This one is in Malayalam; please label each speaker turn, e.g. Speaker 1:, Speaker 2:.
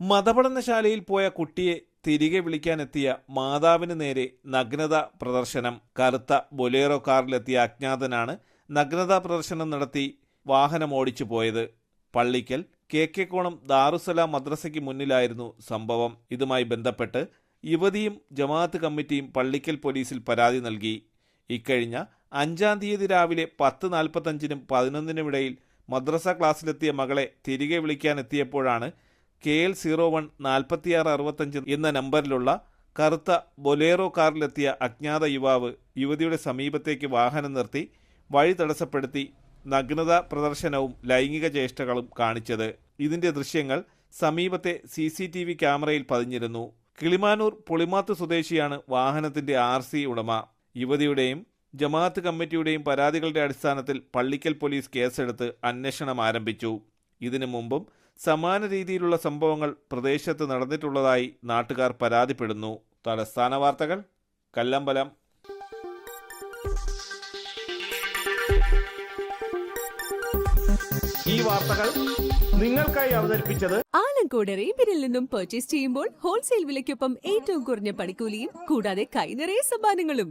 Speaker 1: മതപഠനശാലയിൽ പോയ കുട്ടിയെ തിരികെ വിളിക്കാനെത്തിയ മാതാവിന് നേരെ നഗ്നത പ്രദർശനം. കറുത്ത ബൊലേറോ കാറിലെത്തിയ അജ്ഞാതനാണ് നഗ്നതാ പ്രദർശനം നടത്തി വാഹനം ഓടിച്ചു പോയത്. പള്ളിക്കൽ കെ കെ കോണം ദാറുസലാം മദ്രസയ്ക്ക് മുന്നിലായിരുന്നു സംഭവം. ഇതുമായി ബന്ധപ്പെട്ട് യുവതിയും ജമാഅത്ത് കമ്മിറ്റിയും പള്ളിക്കൽ പോലീസിൽ പരാതി നൽകി. ഇക്കഴിഞ്ഞ അഞ്ചാം തീയതി രാവിലെ പത്ത് നാൽപ്പത്തഞ്ചിനും പതിനൊന്നിനുമിടയിൽ മദ്രസ ക്ലാസ്സിലെത്തിയ മകളെ തിരികെ വിളിക്കാനെത്തിയപ്പോഴാണ് കെ എൽ സീറോ വൺ നാൽപ്പത്തിയാറ് അറുപത്തഞ്ച് എന്ന നമ്പറിലുള്ള കറുത്ത ബൊലേറോ കാറിലെത്തിയ അജ്ഞാത യുവാവ് യുവതിയുടെ സമീപത്തേക്ക് വാഹനം നിർത്തി വഴി തടസ്സപ്പെടുത്തി നഗ്നത പ്രദർശനവും ലൈംഗിക ചേഷ്ടകളും കാണിച്ചത്. ഇതിന്റെ ദൃശ്യങ്ങൾ സമീപത്തെ സി സി ടി വി ക്യാമറയിൽ പതിഞ്ഞിരുന്നു. കിളിമാനൂർ പുളിമാത്ത് സ്വദേശിയാണ് വാഹനത്തിന്റെ ആർ സി ഉടമ. യുവതിയുടെയും ജമാഅത്ത് കമ്മിറ്റിയുടെയും പരാതികളുടെ അടിസ്ഥാനത്തിൽ പള്ളിക്കൽ പോലീസ് കേസെടുത്ത് അന്വേഷണം ആരംഭിച്ചു. ഇതിനു മുമ്പും സമാന രീതിയിലുള്ള സംഭവങ്ങൾ പ്രദേശത്ത് നടന്നിട്ടുള്ളതായി നാട്ടുകാർ പരാതിപ്പെടുന്നു. തലസ്ഥാന വാർത്തകൾ കല്ലമ്പലം. ഈ വാർത്തകൾ നിങ്ങൾക്കായി അവതരിപ്പിച്ചത്
Speaker 2: ആലങ്കോട് റേബിനിൽ നിന്നും പർച്ചേസ് ചെയ്യുമ്പോൾ ഹോൾസെയിൽ വിലയ്ക്കൊപ്പം ഏറ്റവും കുറഞ്ഞ പണിക്കൂലിയും കൂടാതെ കൈനിറയ സമ്മാനങ്ങളും.